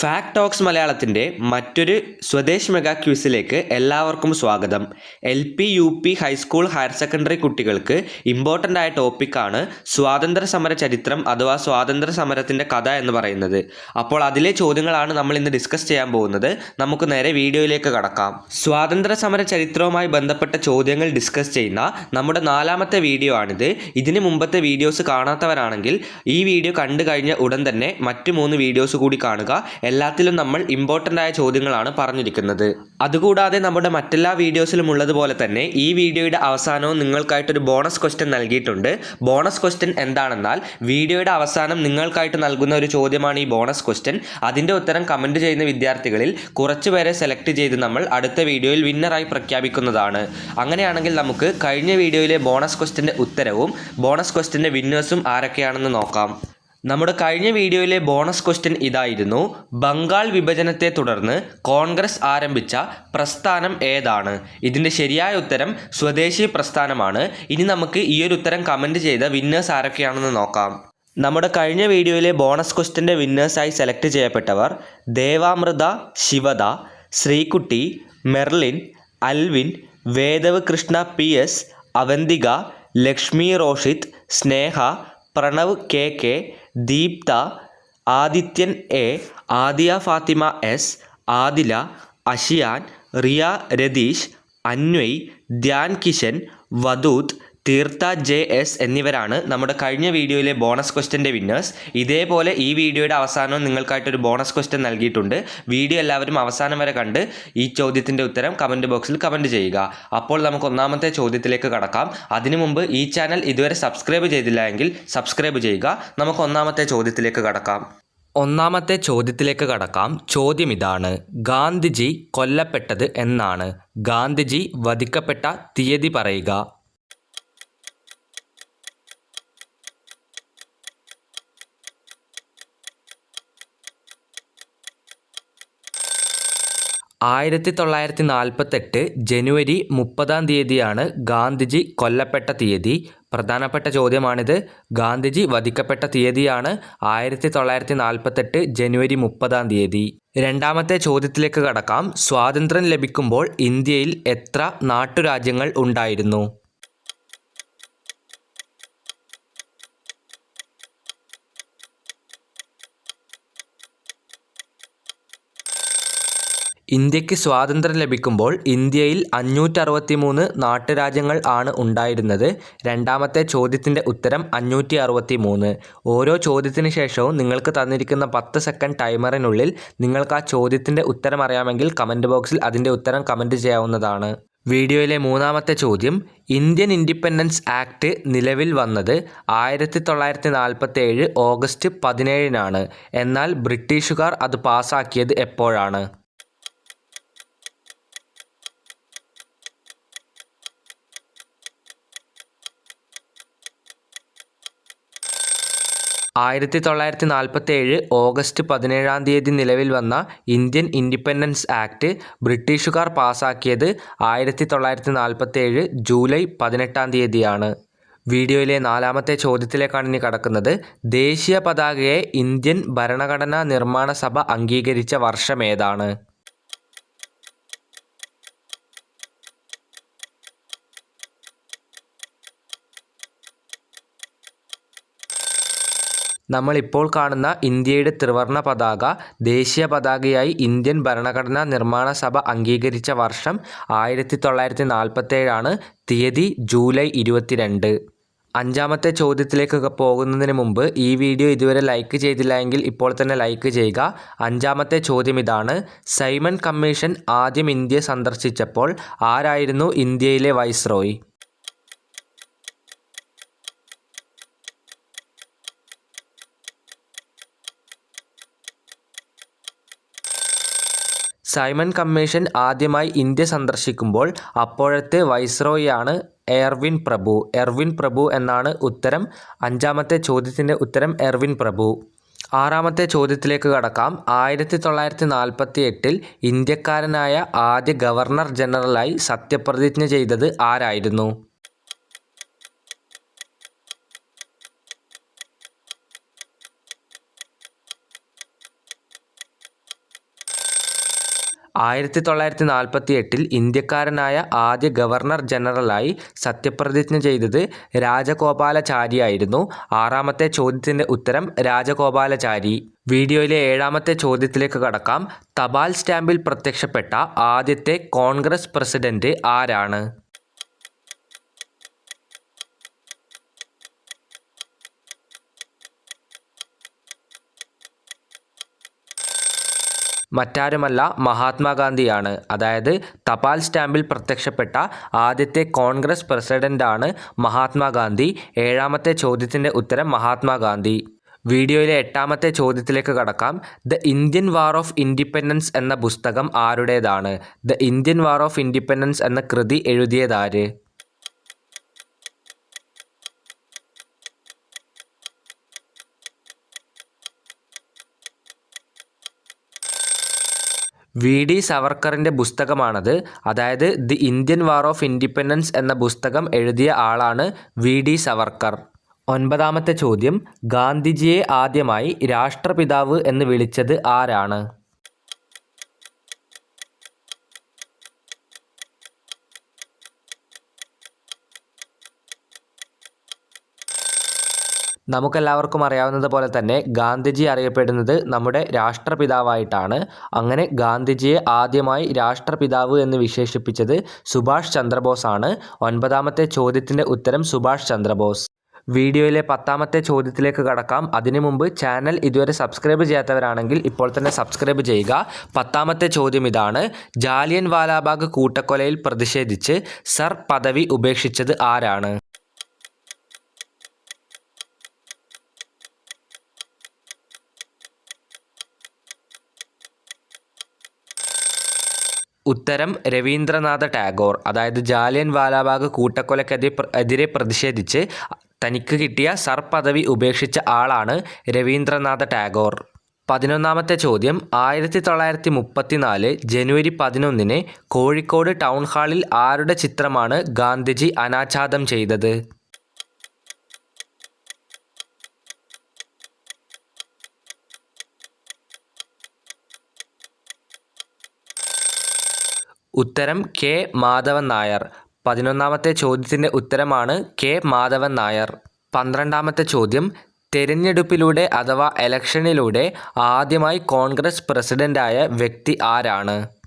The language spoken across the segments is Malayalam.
ഫാക്ട് ടോക്സ് മലയാളത്തിന്റെ മറ്റൊരു സ്വദേശ് മെഗാ ക്യൂസിലേക്ക് എല്ലാവർക്കും സ്വാഗതം. L P U P high school higher secondary കുട്ടികൾക്ക് ഇമ്പോർട്ടന്റ് ആയ ടോപ്പിക്കാണ് സ്വാതന്ത്ര്യ സമര ചരിത്രം അഥവാ സ്വാതന്ത്ര്യ സമരത്തിന്റെ കഥ എന്ന് പറയുന്നത്. അപ്പോൾ അതിലെ ചോദ്യങ്ങളാണ് നമ്മൾ ഇന്ന് ഡിസ്കസ് ചെയ്യാൻ പോകുന്നത്. നമുക്ക് നേരെ വീഡിയോയിലേക്ക് കടക്കാം. സ്വാതന്ത്ര്യ സമര ചരിത്രവുമായി ബന്ധപ്പെട്ട ചോദ്യങ്ങൾ ഡിസ്കസ് ചെയ്യുന്ന നമ്മുടെ നാലാമത്തെ വീഡിയോ ആണിത്. ഇതിന് മുമ്പത്തെ വീഡിയോസ് കാണാത്തവരാണെങ്കിൽ ഈ വീഡിയോ കണ്ടു കഴിഞ്ഞ ഉടൻ തന്നെ മറ്റു മൂന്ന് വീഡിയോസ് കൂടി കാണുക. എല്ലാത്തിലും നമ്മൾ ഇമ്പോർട്ടന്റ് ആയ ചോദ്യങ്ങളാണ് പറഞ്ഞിരിക്കുന്നത്. അതുകൂടാതെ നമ്മുടെ മറ്റെല്ലാ വീഡിയോസിലും ഉള്ളതുപോലെ തന്നെ ഈ വീഡിയോയുടെ അവസാനവും നിങ്ങൾക്കായിട്ടൊരു ബോണസ് ക്വസ്റ്റ്യൻ നൽകിയിട്ടുണ്ട്. ബോണസ് ക്വസ്റ്റ്യൻ എന്താണെന്നാൽ വീഡിയോയുടെ അവസാനം നിങ്ങൾക്കായിട്ട് നൽകുന്ന ഒരു ചോദ്യമാണ് ഈ ബോണസ് ക്വസ്റ്റ്യൻ അതിന്റെ ഉത്തരം കമന്റ് ചെയ്യുന്ന വിദ്യാർത്ഥികളിൽ കുറച്ച് പേരെ സെലക്ട് ചെയ്ത് നമ്മൾ അടുത്ത വീഡിയോയിൽ വിന്നറായി പ്രഖ്യാപിക്കുന്നതാണ്. അങ്ങനെയാണെങ്കിൽ നമുക്ക് കഴിഞ്ഞ വീഡിയോയിലെ ബോണസ് ക്വസ്റ്റ്യന്റെ ഉത്തരവും ബോണസ് ക്വസ്റ്റ്യന്റെ വിന്നേഴ്സും ആരൊക്കെയാണെന്ന് നോക്കാം. നമ്മുടെ കഴിഞ്ഞ വീഡിയോയിലെ ബോണസ് ക്വസ്റ്റ്യൻ ഇതായിരുന്നു. ബംഗാൾ വിഭജനത്തെ തുടർന്ന് കോൺഗ്രസ് ആരംഭിച്ച പ്രസ്ഥാനം ഏതാണ്? ഇതിന്റെ ശരിയായ ഉത്തരം സ്വദേശി പ്രസ്ഥാനമാണ്. ഇനി നമുക്ക് ഈ ഒരു ഉത്തരം കമന്റ് ചെയ്ത വിന്നേഴ്സ് ആരൊക്കെയാണെന്ന് നോക്കാം. നമ്മുടെ കഴിഞ്ഞ വീഡിയോയിലെ ബോണസ് ക്വസ്റ്റ്യന്റെ വിന്നേഴ്സായി select ചെയ്യപ്പെട്ടവർ Devamrutha Shivada Sreekutty Merlin Alvin Vedav Krishna P S Avanthika Lakshmi Roshith Sneha Pranav K K Deeptha Adithyan A Adiya Fathima S Adila Ashiyan Riya Ratheesh Anvay Dhyan Kishan Vadooth Theertha J S എന്നിവരാണ് നമ്മുടെ കഴിഞ്ഞ വീഡിയോയിലെ ബോണസ് ക്വസ്റ്റ്യന്റെ വിന്നേഴ്സ്. ഇതേപോലെ ഈ വീഡിയോയുടെ അവസാനവും നിങ്ങൾക്കായിട്ടൊരു ബോണസ് ക്വസ്റ്റ്യൻ നൽകിയിട്ടുണ്ട്. വീഡിയോ എല്ലാവരും അവസാനം വരെ കണ്ട് ഈ ചോദ്യത്തിന്റെ ഉത്തരം കമന്റ് ബോക്സിൽ കമന്റ് ചെയ്യുക. അപ്പോൾ നമുക്ക് ഒന്നാമത്തെ ചോദ്യത്തിലേക്ക് കടക്കാം. അതിനു മുമ്പ് ഈ ചാനൽ ഇതുവരെ സബ്സ്ക്രൈബ് ചെയ്തില്ല എങ്കിൽ സബ്സ്ക്രൈബ് ചെയ്യുക. നമുക്ക് ഒന്നാമത്തെ ചോദ്യത്തിലേക്ക് കടക്കാം. ഒന്നാമത്തെ ചോദ്യത്തിലേക്ക് കടക്കാം. ചോദ്യം ഇതാണ്. ഗാന്ധിജി കൊല്ലപ്പെട്ടത് എന്നാണ്. ഗാന്ധിജി വധിക്കപ്പെട്ട തീയതി പറയുക. ആയിരത്തി തൊള്ളായിരത്തി നാൽപ്പത്തെട്ട് ജനുവരി മുപ്പതാം തീയതിയാണ് ഗാന്ധിജി കൊല്ലപ്പെട്ട തീയതി. പ്രധാനപ്പെട്ട ചോദ്യമാണിത്. ഗാന്ധിജി വധിക്കപ്പെട്ട തീയതിയാണ് ആയിരത്തി തൊള്ളായിരത്തി നാൽപ്പത്തെട്ട് ജനുവരി മുപ്പതാം തീയതി. രണ്ടാമത്തെ ചോദ്യത്തിലേക്ക് കടക്കാം. സ്വാതന്ത്ര്യം ലഭിക്കുമ്പോൾ ഇന്ത്യയിൽ എത്ര നാട്ടുരാജ്യങ്ങൾ ഉണ്ടായിരുന്നു? ഇന്ത്യയ്ക്ക് സ്വാതന്ത്ര്യം ലഭിക്കുമ്പോൾ ഇന്ത്യയിൽ അഞ്ഞൂറ്ററുപത്തി മൂന്ന് നാട്ടുരാജ്യങ്ങൾ ആണ് ഉണ്ടായിരുന്നത്. രണ്ടാമത്തെ ചോദ്യത്തിന്റെ ഉത്തരം അഞ്ഞൂറ്റി അറുപത്തി മൂന്ന് ഓരോ ചോദ്യത്തിന് ശേഷവും നിങ്ങൾക്ക് തന്നിരിക്കുന്ന പത്ത് സെക്കൻഡ് ടൈമറിനുള്ളിൽ നിങ്ങൾക്ക് ആ ചോദ്യത്തിന്റെ ഉത്തരം അറിയാമെങ്കിൽ കമന്റ് ബോക്സിൽ അതിന്റെ ഉത്തരം കമന്റ് ചെയ്യാവുന്നതാണ്. വീഡിയോയിലെ മൂന്നാമത്തെ ചോദ്യം ഇന്ത്യൻ ഇൻഡിപെൻഡൻസ് ആക്ട് നിലവിൽ വന്നത് ആയിരത്തി തൊള്ളായിരത്തി നാൽപ്പത്തി ഏഴ് ഓഗസ്റ്റ് പതിനേഴിനാണ്. എന്നാൽ ബ്രിട്ടീഷുകാർ അത് പാസ്സാക്കിയത് എപ്പോഴാണ്? ആയിരത്തി തൊള്ളായിരത്തി നാൽപ്പത്തി ഏഴ് ഓഗസ്റ്റ് പതിനേഴാം തീയതി നിലവിൽ വന്ന ഇന്ത്യൻ ഇൻഡിപെൻഡൻസ് ആക്ട് ബ്രിട്ടീഷുകാർ പാസാക്കിയത് ആയിരത്തി തൊള്ളായിരത്തി നാൽപ്പത്തി ഏഴ് ജൂലൈ പതിനെട്ടാം തീയതിയാണ്. വീഡിയോയിലെ നാലാമത്തെ ചോദ്യത്തിലേക്കാണ് ഇനി കടക്കുന്നത്. ദേശീയ പതാകയെ ഇന്ത്യൻ ഭരണഘടനാ നിർമ്മാണ സഭ അംഗീകരിച്ച വർഷമേതാണ് നമ്മളിപ്പോൾ കാണുന്ന ഇന്ത്യയുടെ ത്രിവർണ പതാക ദേശീയ പതാകയായി ഇന്ത്യൻ ഭരണഘടനാ നിർമ്മാണ സഭ അംഗീകരിച്ച വർഷം ആയിരത്തി തൊള്ളായിരത്തി നാൽപ്പത്തേഴാണ് തീയതി ജൂലൈ ഇരുപത്തിരണ്ട്. അഞ്ചാമത്തെ ചോദ്യത്തിലേക്ക് പോകുന്നതിന് മുമ്പ് ഈ വീഡിയോ ഇതുവരെ ലൈക്ക് ചെയ്തില്ല എങ്കിൽ ഇപ്പോൾ തന്നെ ലൈക്ക് ചെയ്യുക. അഞ്ചാമത്തെ ചോദ്യം ഇതാണ് സൈമൺ കമ്മീഷൻ ആദ്യം ഇന്ത്യ സന്ദർശിച്ചപ്പോൾ ആരായിരുന്നു ഇന്ത്യയിലെ വൈസ്രോയ്? സൈമൺ കമ്മീഷൻ ആദ്യമായി ഇന്ത്യ സന്ദർശിക്കുമ്പോൾ അപ്പോഴത്തെ വൈസ്രോയാണ് എർവിൻ പ്രഭു. എർവിൻ പ്രഭു എന്നാണ് ഉത്തരം. അഞ്ചാമത്തെ ചോദ്യത്തിന്റെ ഉത്തരം എർവിൻ പ്രഭു. ആറാമത്തെ ചോദ്യത്തിലേക്ക് കടക്കാം. ആയിരത്തി തൊള്ളായിരത്തി നാൽപ്പത്തി എട്ടിൽ ഇന്ത്യക്കാരനായ ആദ്യ ഗവർണർ ജനറലായി സത്യപ്രതിജ്ഞ ചെയ്തത് ആരായിരുന്നു? ആയിരത്തി തൊള്ളായിരത്തി നാൽപ്പത്തി എട്ടിൽ ഇന്ത്യക്കാരനായ ആദ്യ ഗവർണർ ജനറലായി സത്യപ്രതിജ്ഞ ചെയ്തത് രാജഗോപാലാചാരിയായിരുന്നു ആറാമത്തെ ചോദ്യത്തിന്റെ ഉത്തരം രാജഗോപാലാചാരി. വീഡിയോയിലെ ഏഴാമത്തെ ചോദ്യത്തിലേക്ക് കടക്കാം. തപാൽ സ്റ്റാമ്പിൽ പ്രത്യക്ഷപ്പെട്ട ആദ്യത്തെ കോൺഗ്രസ് പ്രസിഡന്റ് ആരാണ്? മറ്റാരുമല്ല മഹാത്മാഗാന്ധിയാണ്. അതായത് തപാൽ സ്റ്റാമ്പിൽ പ്രത്യക്ഷപ്പെട്ട ആദ്യത്തെ കോൺഗ്രസ് പ്രസിഡന്റാണ് മഹാത്മാഗാന്ധി. ഏഴാമത്തെ ചോദ്യത്തിന്റെ ഉത്തരം മഹാത്മാഗാന്ധി. വീഡിയോയിലെ എട്ടാമത്തെ ചോദ്യത്തിലേക്ക് കടക്കാം. The Indian war of independence എന്ന പുസ്തകം ആരുടേതാണ്? The Indian war of independence എന്ന കൃതി എഴുതിയതാര് വി ഡി സവർക്കറിന്റെ പുസ്തകമാണത്. അതായത് the Indian war of independence എന്ന പുസ്തകം എഴുതിയ ആളാണ് വി ഡി സവർക്കർ. ഒൻപതാമത്തെ ചോദ്യം ഗാന്ധിജിയെ ആദ്യമായി രാഷ്ട്രപിതാവ് എന്ന് വിളിച്ചത് ആരാണ്? നമുക്കെല്ലാവർക്കും അറിയാവുന്നത് പോലെ തന്നെ ഗാന്ധിജി അറിയപ്പെടുന്നത് നമ്മുടെ രാഷ്ട്രപിതാവായിട്ടാണ്. അങ്ങനെ ഗാന്ധിജിയെ ആദ്യമായി രാഷ്ട്രപിതാവ് എന്ന് വിശേഷിപ്പിച്ചത് സുഭാഷ് ചന്ദ്രബോസ് ആണ് ഒൻപതാമത്തെ ചോദ്യത്തിന്റെ ഉത്തരം സുഭാഷ് ചന്ദ്രബോസ്. വീഡിയോയിലെ പത്താമത്തെ ചോദ്യത്തിലേക്ക് കടക്കാം. അതിനു മുമ്പ് ചാനൽ ഇതുവരെ സബ്സ്ക്രൈബ് ചെയ്യാത്തവരാണെങ്കിൽ ഇപ്പോൾ തന്നെ സബ്സ്ക്രൈബ് ചെയ്യുക. പത്താമത്തെ ചോദ്യം ഇതാണ്. ജാലിയൻ വാലാബാഗ് കൂട്ടക്കൊലയിൽ പ്രതിഷേധിച്ച് സർ പദവി ഉപേക്ഷിച്ചത് ആരാണ്? ഉത്തരം രവീന്ദ്രനാഥ ടാഗോർ. അതായത് ജാലിയൻ വാലാബാഗ് കൂട്ടക്കൊലക്കെതിരെ പ്രതിഷേധിച്ച് തനിക്ക് കിട്ടിയ സർ പദവി ഉപേക്ഷിച്ച ആളാണ് രവീന്ദ്രനാഥ ടാഗോർ. പതിനൊന്നാമത്തെ ചോദ്യം. ആയിരത്തി തൊള്ളായിരത്തി മുപ്പത്തിനാല് ജനുവരി പതിനൊന്നിന് കോഴിക്കോട് ടൗൺ ഹാളിൽ ആരുടെ ചിത്രമാണ് ഗാന്ധിജി അനാച്ഛാദം ചെയ്തത്? ഉത്തരം കെ മാധവൻ നായർ. പതിനൊന്നാമത്തെ ചോദ്യത്തിന്റെ ഉത്തരമാണ് കെ മാധവൻ നായർ. പന്ത്രണ്ടാമത്തെ ചോദ്യം തെരഞ്ഞെടുപ്പിലൂടെ അഥവാ ഇലക്ഷനിലൂടെ ആദ്യമായി കോൺഗ്രസ് പ്രസിഡന്റായ വ്യക്തി ആരാണ്?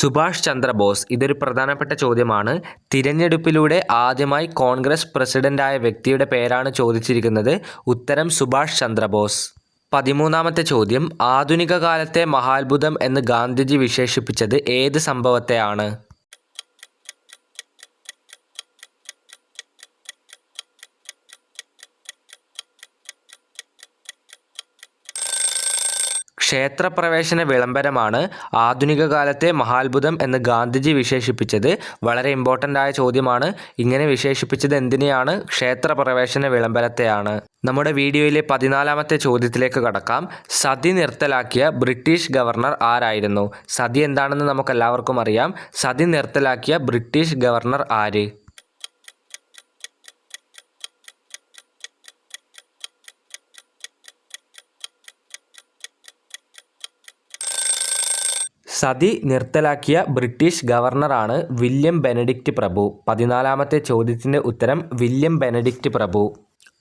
സുഭാഷ് ചന്ദ്രബോസ് ഇതൊരു പ്രധാനപ്പെട്ട ചോദ്യമാണ്. തിരഞ്ഞെടുപ്പിലൂടെ ആദ്യമായി കോൺഗ്രസ് പ്രസിഡന്റായ വ്യക്തിയുടെ പേരാണ് ചോദിച്ചിരിക്കുന്നത് ഉത്തരം സുഭാഷ് ചന്ദ്രബോസ്. പതിമൂന്നാമത്തെ ചോദ്യം ആധുനിക കാലത്തെ മഹാത്ഭുതം എന്ന് ഗാന്ധിജി വിശേഷിപ്പിച്ചത് ഏത് സംഭവത്തെയാണ്? ക്ഷേത്രപ്രവേശന വിളംബരമാണ് ആധുനിക കാലത്തെ മഹാത്ഭുതം എന്ന് ഗാന്ധിജി വിശേഷിപ്പിച്ചത്. വളരെ ഇമ്പോർട്ടന്റ് ആയ ചോദ്യമാണ്. ഇങ്ങനെ വിശേഷിപ്പിച്ചത് എന്തിനെയാണ്? ക്ഷേത്രപ്രവേശന വിളംബരത്തെയാണ്. നമ്മുടെ വീഡിയോയിലെ പതിനാലാമത്തെ ചോദ്യത്തിലേക്ക് കടക്കാം. സതി നിർത്തലാക്കിയ ബ്രിട്ടീഷ് ഗവർണർ ആരായിരുന്നു? സതി എന്താണെന്ന് നമുക്കെല്ലാവർക്കും അറിയാം. സതി നിർത്തലാക്കിയ ബ്രിട്ടീഷ് ഗവർണർ ആര്? സതി നിർത്തലാക്കിയ ബ്രിട്ടീഷ് ഗവർണറാണ് വില്യം ബെനഡിക്റ്റ് പ്രഭു. പതിനാലാമത്തെ ചോദ്യത്തിന്റെ ഉത്തരം വില്യം ബെനഡിക്റ്റ് പ്രഭു.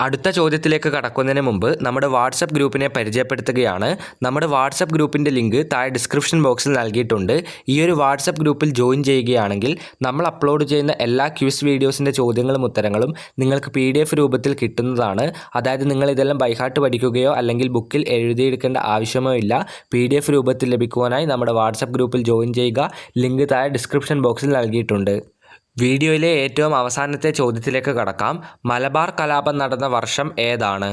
അടുത്ത ചോദ്യത്തിലേക്ക് കടക്കുന്നതിന് മുമ്പ് നമ്മുടെ വാട്സപ്പ് ഗ്രൂപ്പിനെ പരിചയപ്പെടുത്തുകയാണ്. നമ്മുടെ വാട്സപ്പ് ഗ്രൂപ്പിന്റെ ലിങ്ക് താഴെ ഡിസ്ക്രിപ്ഷൻ ബോക്സിൽ നൽകിയിട്ടുണ്ട്. ഈ ഒരു വാട്സപ്പ് ഗ്രൂപ്പിൽ ജോയിൻ ചെയ്യുകയാണെങ്കിൽ നമ്മൾ അപ്ലോഡ് ചെയ്യുന്ന എല്ലാ ക്യൂസ് വീഡിയോസിന്റെ ചോദ്യങ്ങളും ഉത്തരങ്ങളും നിങ്ങൾക്ക് പി രൂപത്തിൽ കിട്ടുന്നതാണ്. അതായത് നിങ്ങൾ ഇതെല്ലാം ബൈഹാർട്ട് പഠിക്കുകയോ അല്ലെങ്കിൽ ബുക്കിൽ എഴുതിയെടുക്കേണ്ട ആവശ്യമോ ഇല്ല പി രൂപത്തിൽ ലഭിക്കുവാനായി നമ്മുടെ വാട്സപ്പ് ഗ്രൂപ്പിൽ ജോയിൻ ചെയ്യുക. ലിങ്ക് താഴെ ഡിസ്ക്രിപ്ഷൻ ബോക്സിൽ നൽകിയിട്ടുണ്ട്. വീഡിയോയിലെ ഏറ്റവും അവസാനത്തെ ചോദ്യത്തിലേക്ക് കടക്കാം. മലബാർ കലാപം നടന്ന വർഷം ഏതാണ്?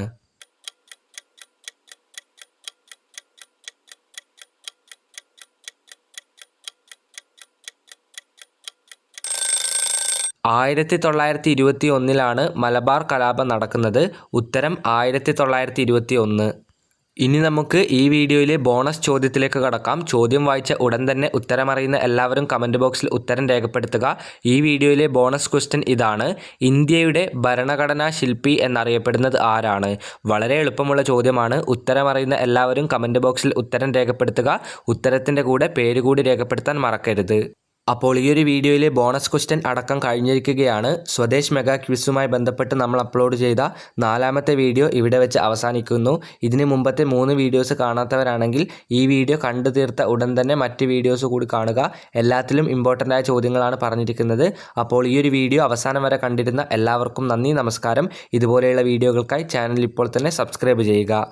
ആയിരത്തി തൊള്ളായിരത്തി ഇരുപത്തി ഒന്നിലാണ് മലബാർ കലാപം നടക്കുന്നത്. ഉത്തരം ആയിരത്തി തൊള്ളായിരത്തി ഇരുപത്തി ഒന്ന് ഇനി നമുക്ക് ഈ വീഡിയോയിലെ ബോണസ് ചോദ്യത്തിലേക്ക് കടക്കാം. ചോദ്യം വായിച്ച ഉടൻ തന്നെ ഉത്തരമറിയുന്ന എല്ലാവരും കമന്റ് ബോക്സിൽ ഉത്തരം രേഖപ്പെടുത്തുക. ഈ വീഡിയോയിലെ ബോണസ് ക്വസ്റ്റ്യൻ ഇതാണ്. ഇന്ത്യയുടെ ഭരണഘടനാ ശില്പി എന്നറിയപ്പെടുന്നത് ആരാണ്? വളരെ എളുപ്പമുള്ള ചോദ്യമാണ്. ഉത്തരമറിയുന്ന എല്ലാവരും കമന്റ് ബോക്സിൽ ഉത്തരം രേഖപ്പെടുത്തുക. ഉത്തരത്തിന്റെ കൂടെ പേര് കൂടി രേഖപ്പെടുത്താൻ മറക്കരുത്. അപ്പോൾ ഈ ഒരു വീഡിയോയിലെ ബോണസ് ക്വസ്റ്റ്യൻ അടക്കം കഴിഞ്ഞിരിക്കുകയാണ്. സ്വദേശ് മെഗാ ക്വിസുമായി ബന്ധപ്പെട്ട് നമ്മൾ അപ്ലോഡ് ചെയ്ത നാലാമത്തെ വീഡിയോ ഇവിടെ വെച്ച് അവസാനിക്കുന്നു. ഇതിന് മുമ്പത്തെ മൂന്ന് വീഡിയോസ് കാണാത്തവരാണെങ്കിൽ ഈ വീഡിയോ കണ്ടു തീർത്ത ഉടൻ തന്നെ മറ്റ് വീഡിയോസ് കൂടി കാണുക. എല്ലാത്തിലും ഇമ്പോർട്ടന്റ് ആയ ചോദ്യങ്ങളാണ് പറഞ്ഞിരിക്കുന്നത്. അപ്പോൾ ഈ ഒരു വീഡിയോ അവസാനം വരെ കണ്ടിരുന്ന എല്ലാവർക്കും നന്ദി നമസ്കാരം. ഇതുപോലെയുള്ള വീഡിയോകൾക്കായി ചാനൽ ഇപ്പോൾ തന്നെ സബ്സ്ക്രൈബ് ചെയ്യുക.